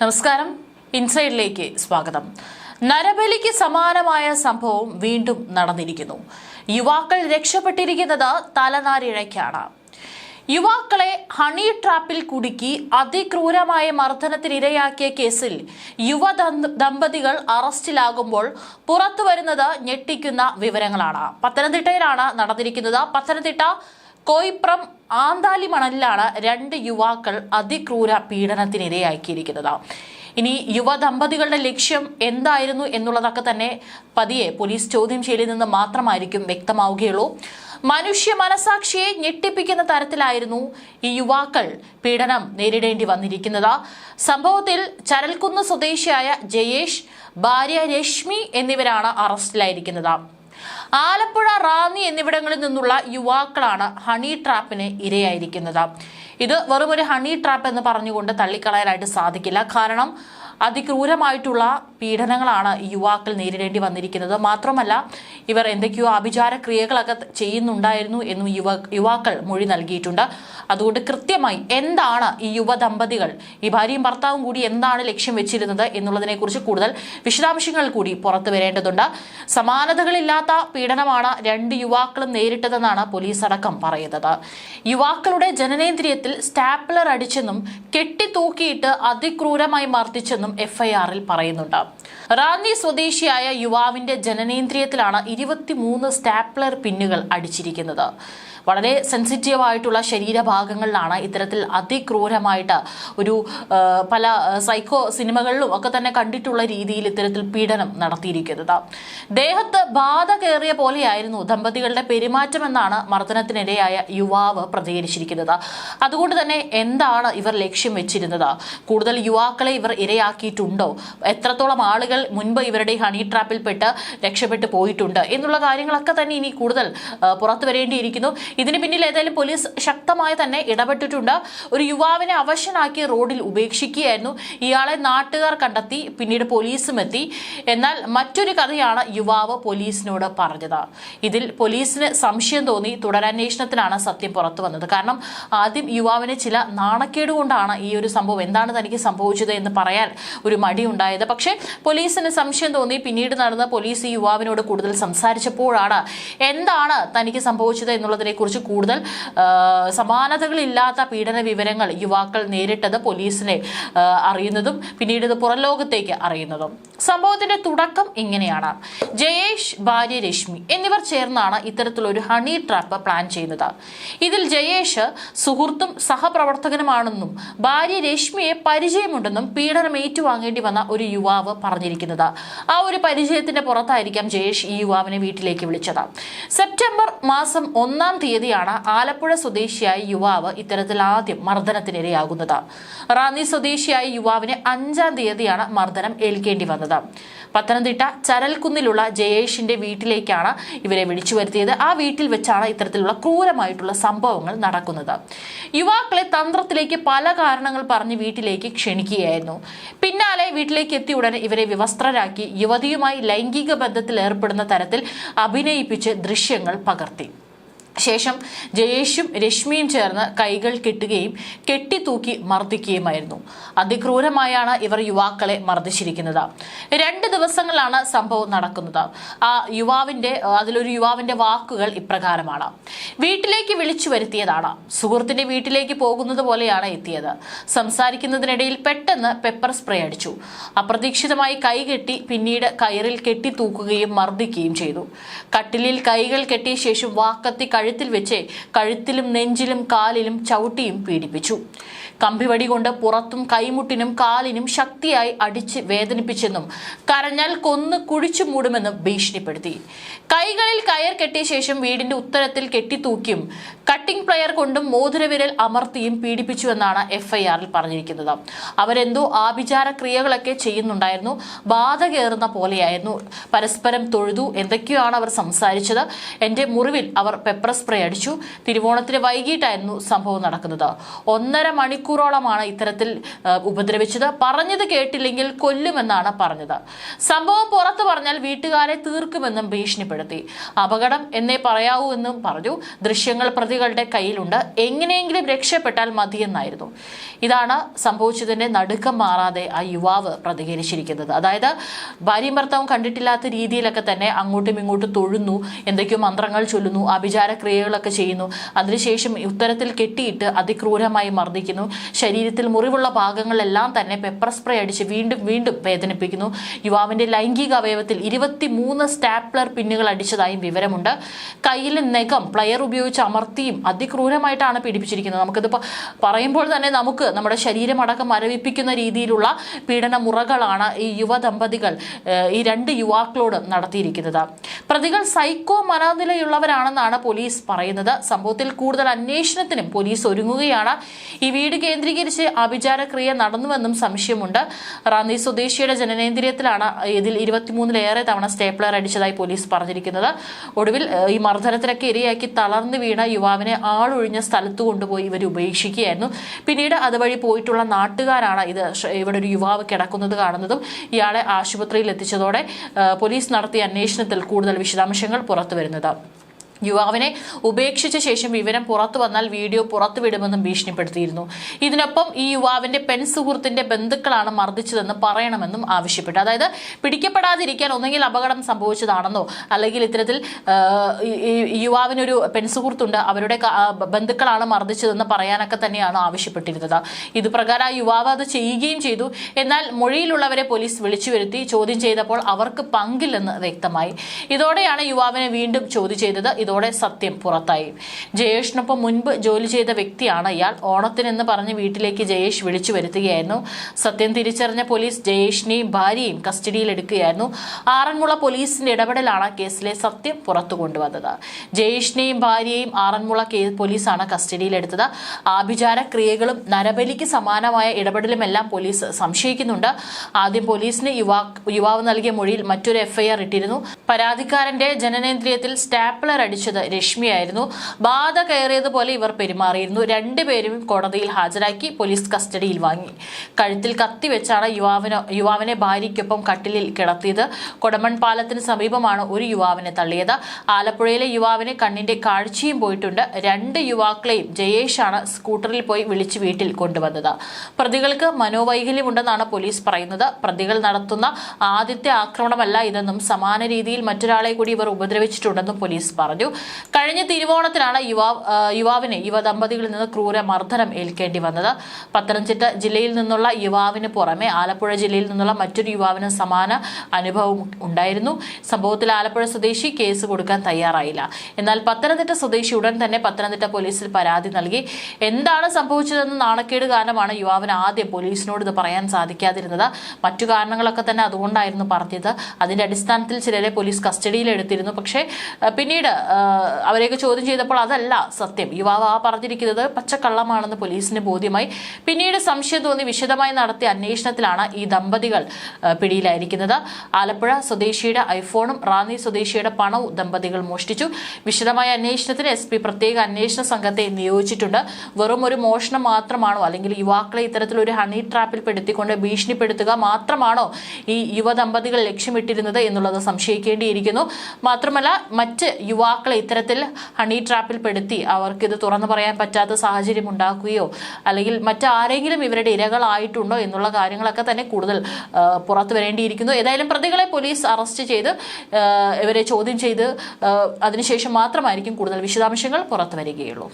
നമസ്കാരം. ഇൻസൈഡിലേക്ക് സ്വാഗതം. നരബലിക്ക് സമാനമായ സംഭവം വീണ്ടും നടന്നിരിക്കുന്നു. യുവാക്കൾ രക്ഷപ്പെട്ടിരിക്കുന്നത് തലനാരിഴയ്ക്കാണ്. യുവാക്കളെ ഹണി ട്രാപ്പിൽ കുടുക്കി അതിക്രൂരമായ മർദ്ദനത്തിനിരയാക്കിയ കേസിൽ യുവ ദമ്പതികൾ അറസ്റ്റിലാകുമ്പോൾ പുറത്തുവരുന്നത് ഞെട്ടിക്കുന്ന വിവരങ്ങളാണ്. പത്തനംതിട്ടയിലാണ് നടന്നിരിക്കുന്നത്. പത്തനംതിട്ട കോയിപ്രം ആന്താലി മണലിലാണ് രണ്ട് യുവാക്കൾ അതിക്രൂര പീഡനത്തിനിരയാക്കിയിരിക്കുന്നത് ഇനി യുവ ദമ്പതികളുടെ ലക്ഷ്യം എന്തായിരുന്നു എന്നുള്ളതൊക്കെ തന്നെ പതിയെ പോലീസ് ചോദ്യം ചെയ്യലിൽ നിന്ന് മാത്രമായിരിക്കും വ്യക്തമാവുകയുള്ളൂ. മനുഷ്യ മനസാക്ഷിയെ ഞെട്ടിപ്പിക്കുന്ന തരത്തിലായിരുന്നു ഈ യുവാക്കൾ പീഡനം നേരിടേണ്ടി വന്നിരിക്കുന്നത്. സംഭവത്തിൽ ചരൽക്കുന്ന് സ്വദേശിയായ ജയേഷ് ഭാര്യ രശ്മി എന്നിവരാണ് അറസ്റ്റിലായിരിക്കുന്നത്. ആലപ്പുഴ റാന്നി എന്നിവിടങ്ങളിൽ നിന്നുള്ള യുവാക്കളാണ് ഹണി ട്രാപ്പിന് ഇരയായിരിക്കുന്നത്. ഇത് വെറുമൊരു ഹണി ട്രാപ്പ് എന്ന് പറഞ്ഞുകൊണ്ട് തള്ളിക്കളയാനായിട്ട് സാധിക്കില്ല. കാരണം അതിക്രൂരമായിട്ടുള്ള പീഡനങ്ങളാണ് യുവാക്കൾ നേരിടേണ്ടി വന്നിരിക്കുന്നത്. മാത്രമല്ല ഇവർ എന്തൊക്കെയോ ആഭിചാര ക്രിയകളൊക്കെ ചെയ്യുന്നുണ്ടായിരുന്നു എന്നും യുവ യുവാക്കൾ മൊഴി നൽകിയിട്ടുണ്ട്. അതുകൊണ്ട് കൃത്യമായി എന്താണ് ഈ യുവ ദമ്പതികൾ ഈ ഭാര്യയും ഭർത്താവും കൂടി എന്താണ് ലക്ഷ്യം വെച്ചിരുന്നത് എന്നുള്ളതിനെക്കുറിച്ച് കൂടുതൽ വിശദാംശങ്ങൾ കൂടി പുറത്തു വരേണ്ടതുണ്ട്. സമാനതകളില്ലാത്ത പീഡനമാണ് രണ്ട് യുവാക്കളും നേരിട്ടതെന്നാണ് പോലീസ് അടക്കം പറയുന്നത്. യുവാക്കളുടെ ജനനേന്ദ്രിയത്തിൽ സ്റ്റാപ്ലർ അടിച്ചെന്നും കെട്ടിത്തൂക്കിയിട്ട് അതിക്രൂരമായി മർദ്ദിച്ചെന്നും എഫ്ഐആറിൽ പറയുന്നുണ്ട്. റാന്നി സ്വദേശിയായ യുവാവിന്റെ ജനനേന്ദ്രിയത്തിലാണ് ഇരുപത്തിമൂന്ന് സ്റ്റാപ്ലർ പിന്നുകൾ അടിച്ചിരിക്കുന്നത്. വളരെ സെൻസിറ്റീവ് ആയിട്ടുള്ള ശരീരഭാഗങ്ങളിലാണ് ഇത്തരത്തിൽ അതിക്രൂരമായിട്ട് ഒരു പല സൈക്കോ സിനിമകളിലും ഒക്കെ തന്നെ കണ്ടിട്ടുള്ള രീതിയിൽ ഇത്തരത്തിൽ പീഡനം നടത്തിയിരിക്കുന്നത്. ദേഹത്ത് ബാധ കയറിയ പോലെയായിരുന്നു ദമ്പതികളുടെ പെരുമാറ്റമെന്നാണ് മർദ്ദനത്തിനിരയായ യുവാവ് പ്രതികരിച്ചിരിക്കുന്നത്. അതുകൊണ്ട് തന്നെ എന്താണ് ഇവർ ലക്ഷ്യം വെച്ചിരുന്നത്? കൂടുതൽ യുവാക്കളെ ഇവർ ഇരയാക്കിയിട്ടുണ്ടോ? എത്രത്തോളം ആളുകൾ മുൻപ് ഇവരുടെ ഹണി ട്രാപ്പിൽപ്പെട്ട് രക്ഷപ്പെട്ടു പോയിട്ടുണ്ട്? എന്നുള്ള കാര്യങ്ങളൊക്കെ തന്നെ ഇനി കൂടുതൽ പുറത്തു വരേണ്ടിയിരിക്കുന്നു. ഇതിന് പിന്നിൽ ഏതായാലും പോലീസ് ശക്തമായി തന്നെ ഇടപെട്ടിട്ടുണ്ട്. ഒരു യുവാവിനെ അവശനാക്കി റോഡിൽ ഉപേക്ഷിക്കുകയായിരുന്നു. ഇയാളെ നാട്ടുകാർ കണ്ടെത്തി പിന്നീട് പോലീസും എത്തി. എന്നാൽ മറ്റൊരു കഥയാണ് യുവാവ് പോലീസിനോട് പറഞ്ഞത്. ഇതിൽ പോലീസിന് സംശയം തോന്നി. തുടരന്വേഷണത്തിനാണ് സത്യം പുറത്തു വന്നത്. കാരണം ആദ്യം യുവാവിന് ചില നാണക്കേട് കൊണ്ടാണ് ഈ ഒരു സംഭവം എന്താണ് തനിക്ക് സംഭവിച്ചത് എന്ന് പറയാൻ ഒരു മടി ഉണ്ടായത്. പക്ഷേ പോലീസിന് സംശയം തോന്നി. പിന്നീട് നടന്ന പോലീസ് ഈ യുവാവിനോട് കൂടുതൽ സംസാരിച്ചപ്പോഴാണ് എന്താണ് തനിക്ക് സംഭവിച്ചത് എന്നുള്ളതിനെ കുറിച്ച് കൂടുതൽ സമാനതകളില്ലാത്ത പീഡന വിവരങ്ങൾ യുവാക്കൾ നേരിട്ടത് പോലീസിനെ അറിയുന്നതും പിന്നീട് ഇത് പുറം ലോകത്തേക്ക് അറിയുന്നതും. സംഭവത്തിന്റെ തുടക്കം ഇങ്ങനെയാണ്. ജയേഷ് ഭാര്യ രശ്മി എന്നിവർ ചേർന്നാണ് ഇത്തരത്തിലൊരു ഹണി ട്രാപ്പ് പ്ലാൻ ചെയ്യുന്നത്. ഇതിൽ ജയേഷ് സുഹൃത്തും സഹപ്രവർത്തകനുമാണെന്നും ഭാര്യ രശ്മിയെ പരിചയമുണ്ടെന്നും പീഡനം ഏറ്റുവാങ്ങേണ്ടി വന്ന ഒരു യുവാവ് പറഞ്ഞിരിക്കുന്നത്. ആ ഒരു പരിചയത്തിന്റെ പുറത്തായിരിക്കാം ജയേഷ് ഈ യുവാവിനെ വീട്ടിലേക്ക് വിളിച്ചത്. സെപ്റ്റംബർ മാസം ഒന്നാം തീയതിയാണ് ആലപ്പുഴ സ്വദേശിയായ യുവാവ് ഇത്തരത്തിൽ ആദ്യം മർദ്ദനത്തിനിരയാകുന്നത്. റാന്നി സ്വദേശിയായ യുവാവിന് അഞ്ചാം തീയതിയാണ് മർദ്ദനം ഏൽക്കേണ്ടി വന്നത്. പത്തനംതിട്ട ചരൽക്കുന്നിലുള്ള ജയേഷിന്റെ വീട്ടിലേക്കാണ് ഇവരെ വിളിച്ചു വരുത്തിയത് ആ വീട്ടിൽ വെച്ചാണ് ഇത്തരത്തിലുള്ള ക്രൂരമായിട്ടുള്ള സംഭവങ്ങൾ നടക്കുന്നത്. യുവാക്കളെ തന്ത്രത്തിലേക്ക് പല കാരണങ്ങൾ പറഞ്ഞ് വീട്ടിലേക്ക് ക്ഷണിക്കുകയായിരുന്നു. പിന്നാലെ വീട്ടിലേക്ക് എത്തിയ ഉടനെ ഇവരെ വിവസ്ത്രരാക്കി യുവതിയുമായി ലൈംഗിക ബന്ധത്തിൽ ഏർപ്പെടുന്ന തരത്തിൽ അഭിനയിപ്പിച്ച് ദൃശ്യങ്ങൾ പകർത്തി. ശേഷം ജയേഷും രശ്മിയും ചേർന്ന് കൈകൾ കെട്ടുകയും കെട്ടിത്തൂക്കി മർദ്ദിക്കുകയുമായിരുന്നു. അതിക്രൂരമായാണ് ഇവർ യുവാക്കളെ മർദ്ദിച്ചിരിക്കുന്നത്. രണ്ട് ദിവസങ്ങളാണ് സംഭവം നടക്കുന്നത്. ആ യുവാവിന്റെ അതിലൊരു യുവാവിന്റെ വാക്കുകൾ ഇപ്രകാരമാണ്. വീട്ടിലേക്ക് വിളിച്ചു വരുത്തിയതാണ്. സുഹൃത്തിന്റെ വീട്ടിലേക്ക് പോകുന്നത് പോലെയാണ് എത്തിയത്. സംസാരിക്കുന്നതിനിടയിൽ പെട്ടെന്ന് പെപ്പർ സ്പ്രേ അടിച്ചു. അപ്രതീക്ഷിതമായി കൈ കെട്ടി പിന്നീട് കയറിൽ കെട്ടി തൂക്കുകയും മർദ്ദിക്കുകയും ചെയ്തു. കട്ടിലിൽ കൈകൾ കെട്ടിയ ശേഷം വാക്കത്തി കഴുത്തിൽ വെച്ച് കഴുത്തിലും നെഞ്ചിലും കാലിലും ചവിട്ടിയും പീഡിപ്പിച്ചു. കമ്പിവടി കൊണ്ട് പുറത്തും കൈമുട്ടിനും കാലിനും ശക്തിയായി അടിച്ച് വേദനിപ്പിച്ചെന്നും കരഞ്ഞാൽ കൊന്ന് കുഴിച്ചു മൂടുമെന്നും ഭീഷണിപ്പെടുത്തി. കൈകളിൽ കയർ കെട്ടിയ ശേഷം വീടിന്റെ ഉത്തരത്തിൽ കെട്ടിത്തൂക്കിയും കട്ടിംഗ് പ്ലയർ കൊണ്ടും മോതിരവിരൽ അമർത്തിയും പീഡിപ്പിച്ചുവെന്നാണ് എഫ്ഐആറിൽ പറഞ്ഞിരിക്കുന്നത്. അവരെന്തോ ആഭിചാര ക്രിയകളൊക്കെ ചെയ്യുന്നുണ്ടായിരുന്നു. ബാധ കയറുന്ന പോലെയായിരുന്നു. പരസ്പരം തൊഴുതു. എന്തൊക്കെയാണ് അവർ സംസാരിച്ചത്? എന്റെ മുറിവിൽ അവർ പെപ്പർ സ്പ്രേ അടിച്ചു. തിരുവോണത്തിന് വൈകിട്ടായിരുന്നു സംഭവം നടക്കുന്നത്. ഒന്നര മണിക്കൂർ മണിക്കൂറോളമാണ് ഇത്തരത്തിൽ ഉപദ്രവിച്ചത്. പറഞ്ഞത് കേട്ടില്ലെങ്കിൽ കൊല്ലുമെന്നാണ് പറഞ്ഞത്. സംഭവം പുറത്തു പറഞ്ഞാൽ വീട്ടുകാരെ തീർക്കുമെന്നും ഭീഷണിപ്പെടുത്തി. അപകടം എന്നേ പറയാവൂ എന്നും പറഞ്ഞു. ദൃശ്യങ്ങൾ പ്രതികളുടെ കയ്യിലുണ്ട്. എങ്ങനെയെങ്കിലും രക്ഷപ്പെട്ടാൽ മതിയെന്നായിരുന്നു. ഇതാണ് സംഭവിച്ചതിന്റെ നടുക്കം മാറാതെ ആ യുവാവ് പ്രതികരിച്ചിരിക്കുന്നത്. അതായത് ഭാര്യയും ഭർത്താവും കണ്ടിട്ടില്ലാത്ത രീതിയിലൊക്കെ തന്നെ അങ്ങോട്ടും ഇങ്ങോട്ടും തൊഴുന്നു എന്തൊക്കെയോ മന്ത്രങ്ങൾ ചൊല്ലുന്നു അഭിചാര ക്രിയകളൊക്കെ ചെയ്യുന്നു. അതിനുശേഷം ഉത്തരത്തിൽ കെട്ടിയിട്ട് അതിക്രൂരമായി മർദ്ദിക്കുന്നു. ശരീരത്തിൽ മുറിവുള്ള ഭാഗങ്ങളെല്ലാം തന്നെ പെപ്പർ സ്പ്രേ അടിച്ച് വീണ്ടും വീണ്ടും വേദനിപ്പിക്കുന്നു. യുവാവിന്റെ ലൈംഗിക അവയവത്തിൽ ഇരുപത്തിമൂന്ന് സ്റ്റാപ്ലർ പിന്നുകൾ അടിച്ചതായും വിവരമുണ്ട്. കയ്യിൽ നഖം പ്ലയർ ഉപയോഗിച്ച് അമർത്തിയും അതിക്രൂരമായിട്ടാണ് പീഡിപ്പിച്ചിരിക്കുന്നത്. നമുക്കിതിപ്പോൾ പറയുമ്പോൾ തന്നെ നമുക്ക് നമ്മുടെ ശരീരമടക്കം മരവിപ്പിക്കുന്ന രീതിയിലുള്ള പീഡന മുറകളാണ് ഈ യുവദമ്പതികൾ ദമ്പതികൾ ഈ രണ്ട് യുവാക്കളോട് നടത്തിയിരിക്കുന്നത്. പ്രതികൾ സൈക്കോ മനോനിലയുള്ളവരാണെന്നാണ് പോലീസ് പറയുന്നത്. സംഭവത്തിൽ കൂടുതൽ അന്വേഷണത്തിനും പോലീസ് ഒരുങ്ങുകയാണ്. ഈ വീട് കേന്ദ്രീകരിച്ച് അഭിചാരക്രിയ നടന്നുവെന്നും സംശയമുണ്ട്. റാന്നി സ്വദേശിയുടെ ജനനേന്ദ്രിയത്തിലാണ് ഇതിൽ ഇരുപത്തിമൂന്നിലേറെ തവണ സ്റ്റേപ്ലർ അടിച്ചതായി പോലീസ് പറഞ്ഞിരിക്കുന്നത്. ഒടുവിൽ ഈ മർദ്ദനത്തിനൊക്കെ ഇരയാക്കി തളർന്നു വീണ യുവാവിനെ ആളൊഴിഞ്ഞ സ്ഥലത്ത് കൊണ്ടുപോയി ഇവർ ഉപേക്ഷിക്കുകയായിരുന്നു. പിന്നീട് അതുവഴി പോയിട്ടുള്ള നാട്ടുകാരാണ് ഇത് ഇവിടെ ഒരു യുവാവ് കിടക്കുന്നത് കാണുന്നതും ഇയാളെ ആശുപത്രിയിൽ എത്തിച്ചതോടെ പോലീസ് നടത്തിയ അന്വേഷണത്തിൽ കൂടുതൽ വിശദാംശങ്ങൾ പുറത്തു വരുന്നത് യുവാവിനെ ഉപേക്ഷിച്ച ശേഷം വിവരം പുറത്തു വന്നാൽ വീഡിയോ പുറത്തുവിടുമെന്നും ഭീഷണിപ്പെടുത്തിയിരുന്നു. ഇതിനൊപ്പം ഈ യുവാവിന്റെ പെൺ സുഹൃത്തിന്റെ ബന്ധുക്കളാണ് മർദ്ദിച്ചതെന്ന് പറയണമെന്നും ആവശ്യപ്പെട്ടു. അതായത് പിടിക്കപ്പെടാതിരിക്കാൻ ഒന്നെങ്കിൽ അപകടം സംഭവിച്ചതാണെന്നോ അല്ലെങ്കിൽ ഇത്തരത്തിൽ യുവാവിനൊരു പെൺ സുഹൃത്തുണ്ട് അവരുടെ ബന്ധുക്കളാണ് മർദ്ദിച്ചതെന്ന് പറയാനൊക്കെ തന്നെയാണ് ആവശ്യപ്പെട്ടിരുന്നത്. ഇത് പ്രകാരം ആ യുവാവ് അത് ചെയ്യുകയും ചെയ്തു. എന്നാൽ മൊഴിയിലുള്ളവരെ പോലീസ് വിളിച്ചു വരുത്തി. ചോദ്യം ചെയ്തപ്പോൾ അവർക്ക് പങ്കില്ലെന്ന് വ്യക്തമായി. ഇതോടെയാണ് യുവാവിനെ വീണ്ടും ചോദ്യം ചെയ്തത്. ഇതോടെ സത്യം പുറത്തായി. ജയേഷിനൊപ്പം മുൻപ് ജോലി ചെയ്ത വ്യക്തിയാണ് ഇയാൾ. ഓണത്തിനെന്ന് പറഞ്ഞ് വീട്ടിലേക്ക് ജയേഷ് വിളിച്ചു വരുത്തുകയായിരുന്നു. സത്യം തിരിച്ചറിഞ്ഞ പോലീസ് ജയേഷിനെയും ഭാര്യയും കസ്റ്റഡിയിലെടുക്കുകയായിരുന്നു. ആറന്മുള പോലീസിന്റെ ഇടപെടലാണ് കേസിലെ സത്യം പുറത്തു കൊണ്ടുവന്നത്. ജയേഷിനെയും ഭാര്യയെയും ആറന്മുള പോലീസാണ് കസ്റ്റഡിയിലെടുത്തത്. ആഭിചാര ക്രിയകളും നരബലിക്ക് സമാനമായ ഇടപെടലുമെല്ലാം പോലീസ് സംശയിക്കുന്നുണ്ട്. ആദ്യം പോലീസിന് യുവാ യുവാവ് നൽകിയ മൊഴിയിൽ മറ്റൊരു എഫ്ഐആർ ഇട്ടിരുന്നു. പരാതിക്കാരന്റെ ജനനേന്ദ്രിയത്തിൽ സ്റ്റാപ്ലർ അടിച്ചത് രശ്മിയായിരുന്നു. ബാധ കയറിയതുപോലെ ഇവർ പെരുമാറിയിരുന്നു. രണ്ടുപേരും കോടതിയിൽ ഹാജരാക്കി പോലീസ് കസ്റ്റഡിയിൽ വാങ്ങി. കഴുത്തിൽ കത്തി വെച്ചാണ് യുവാവിന് യുവാവിനെ ഭാര്യയ്ക്കൊപ്പം കട്ടിലിൽ കിടത്തിയത്. കൊടമൺ പാലത്തിന് സമീപമാണ് ഒരു യുവാവിനെ തള്ളിയത്. ആലപ്പുഴയിലെ യുവാവിന് കണ്ണിന്റെ കാഴ്ചയും പോയിട്ടുണ്ട്. രണ്ട് യുവാക്കളെയും ജയേഷാണ് സ്കൂട്ടറിൽ പോയി വിളിച്ച് വീട്ടിൽ കൊണ്ടുവന്നത്. പ്രതികൾക്ക് മനോവൈകല്യമുണ്ടെന്നാണ് പോലീസ് പറയുന്നത്. പ്രതികൾ നടത്തുന്ന ആദ്യത്തെ ആക്രമണമല്ല ഇതെന്നും സമാന രീതിയിൽ മറ്റൊരാളെ കൂടി ഇവർ ഉപദ്രവിച്ചിട്ടുണ്ടെന്നും പോലീസ് പറഞ്ഞു. കഴിഞ്ഞ തിരുവോണത്തിനാണ് യുവാവ് യുവാവിനെ യുവാവിന് യുവ ദമ്പതികളിൽ നിന്ന് ക്രൂര മർദ്ദനം ഏൽക്കേണ്ടി വന്നത്. പത്തനംതിട്ട ജില്ലയിൽ നിന്നുള്ള യുവാവിന് പുറമെ ആലപ്പുഴ ജില്ലയിൽ നിന്നുള്ള മറ്റൊരു യുവാവിന് സമാന അനുഭവം ഉണ്ടായിരുന്നു. സംഭവത്തിൽ ആലപ്പുഴ സ്വദേശി കേസ് കൊടുക്കാൻ തയ്യാറായില്ല. എന്നാൽ പത്തനംതിട്ട സ്വദേശി ഉടൻ തന്നെ പത്തനംതിട്ട പോലീസിൽ പരാതി നൽകി. എന്താണ് സംഭവിച്ചതെന്ന് നാണക്കേട് കാരണമാണ് യുവാവിന് ആദ്യം പോലീസിനോട് ഇത് പറയാൻ സാധിക്കാതിരുന്നത്. മറ്റു കാരണങ്ങളൊക്കെ തന്നെ അതുകൊണ്ടായിരുന്നു പറഞ്ഞത്. അതിന്റെ അടിസ്ഥാനത്തിൽ ചിലരെ പോലീസ് കസ്റ്റഡിയിൽ എടുത്തിരുന്നു പക്ഷേ പിന്നീട് അവരെയൊക്കെ ചോദ്യം ചെയ്തപ്പോൾ അതല്ല സത്യം. യുവാവ് ആ പറഞ്ഞിരിക്കുന്നത് പച്ചക്കള്ളമാണെന്ന് പോലീസിന് ബോധ്യമായി. പിന്നീട് സംശയം തോന്നി വിശദമായി നടത്തിയ അന്വേഷണത്തിലാണ് ഈ ദമ്പതികൾ പിടിയിലായിരിക്കുന്നത്. ആലപ്പുഴ സ്വദേശിയുടെ ഐഫോണും റാന്നി സ്വദേശിയുടെ പണവും ദമ്പതികൾ മോഷ്ടിച്ചു. വിശദമായ അന്വേഷണത്തിന് എസ് പി പ്രത്യേക അന്വേഷണ സംഘത്തെ നിയോഗിച്ചിട്ടുണ്ട്. വെറും ഒരു മോഷണം മാത്രമാണോ അല്ലെങ്കിൽ യുവാക്കളെ ഇത്തരത്തിലൊരു ഹണി ട്രാപ്പിൽ പെടുത്തിക്കൊണ്ട് ഭീഷണിപ്പെടുത്തുക മാത്രമാണോ ഈ യുവദമ്പതികൾ ലക്ഷ്യമിട്ടിരുന്നത് എന്നുള്ളത് സംശയിക്കേണ്ടിയിരിക്കുന്നു. മാത്രമല്ല മറ്റ് യുവാക്കളെ ഇത്തരത്തിൽ ഹണി ട്രാപ്പിൽ പെടുത്തി അവർക്ക് ഇത് തുറന്നു പറയാൻ പറ്റാത്ത സാഹചര്യം ഉണ്ടാക്കുകയോ അല്ലെങ്കിൽ മറ്റാരെങ്കിലും ഇവരുടെ ഇരകളായിട്ടുണ്ടോ എന്നുള്ള കാര്യങ്ങളൊക്കെ തന്നെ കൂടുതൽ പുറത്തു വരേണ്ടിയിരിക്കുന്നു. ഏതായാലും പ്രതികളെ പോലീസ് അറസ്റ്റ് ചെയ്ത് ഇവരെ ചോദ്യം ചെയ്ത് അതിനുശേഷം മാത്രമായിരിക്കും കൂടുതൽ വിശദാംശങ്ങൾ പുറത്തു വരികയുള്ളൂ.